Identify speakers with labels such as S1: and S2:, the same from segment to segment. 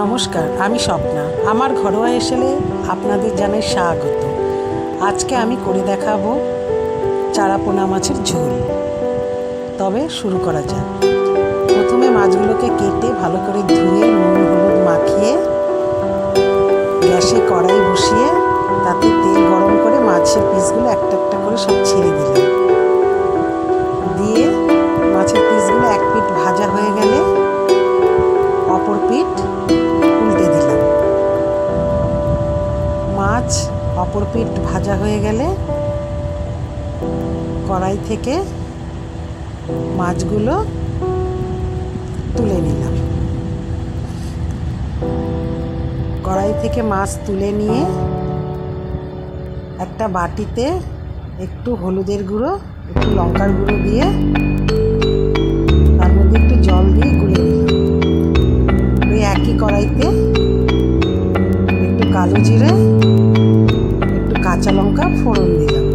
S1: নমস্কার, আমি স্বপ্না। আমার ঘরোয়া এসেলে আপনাদের জানাই স্বাগত। আজকে আমি করে দেখাবো চারাপোনা মাছের ঝোল। তবে শুরু করা যাক। প্রথমে মাছগুলোকে কেটে ভালো করে ধুয়ে নুন, হলুদ মাখিয়ে গ্যাসে কড়াই বসিয়ে তাতে তেল গরম করে মাছের পিসগুলো একটা একটা করে সব ছেড়ে দিলাম। মাছ অপর পিঠ ভাজা হয়ে গেলে কড়াই থেকে মাছগুলো তুলে নিলাম। কড়াই থেকে মাছ তুলে নিয়ে একটা বাটিতে একটু হলুদের গুঁড়ো, একটু লঙ্কার গুঁড়ো দিয়ে তার মধ্যে একটু জল দিয়ে গুলে নিলাম। ওই একই কড়াইতে একটু কালো জিরে কাঁচা লঙ্কা ফোড়ন দিলাম।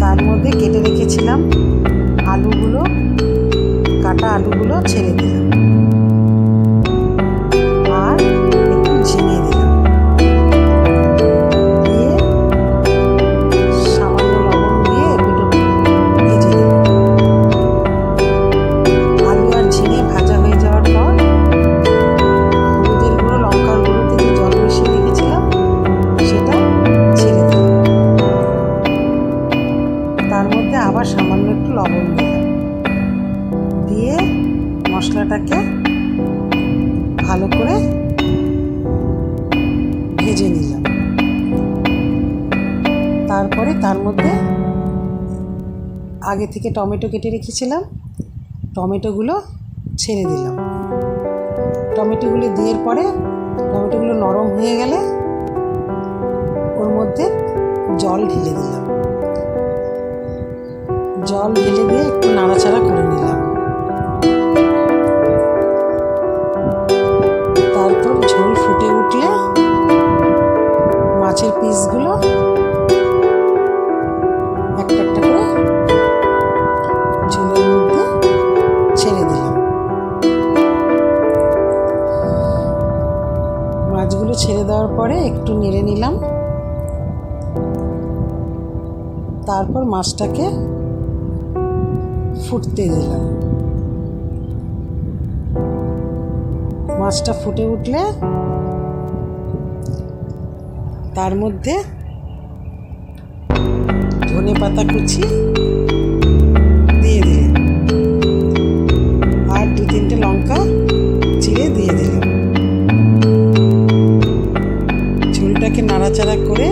S1: তার মধ্যে কেটে রেখেছিলাম আলুগুলো কাটা আলুগুলো ছেড়ে দিলাম। আবার সামান্য একটু লবণ দিলাম দিয়ে মশলাটাকে ভালো করে ভেজে নিলাম। তারপরে তার মধ্যে আগে থেকে টমেটো কেটে রেখেছিলাম। টমেটোগুলো ছেড়ে দিলাম। টমেটোগুলো দিয়ে পরে টমেটোগুলো নরম হয়ে গেলে ওর মধ্যে জল ঢেলে দিলাম। জল ঢেলে দিয়ে একটু নাড়াচাড়া করে নিলাম। তারপর ঝোল ফুটে উঠলে মাছের পিসগুলো একটা একটা করে ঝোলের মধ্যে ছেড়ে দিলাম। মাছগুলো ছেড়ে দেওয়ার পরে একটু নেড়ে নিলাম। তারপর মাছটাকে ফুটতে দিলাম মাছটা ফুটে উঠলে তার মধ্যে ধনে পাতা কুচি দিয়ে দিলাম আর দু তিনটে লঙ্কা চিড়ে দিয়ে দিলাম ঝোলটাকে নাড়াচাড়া করে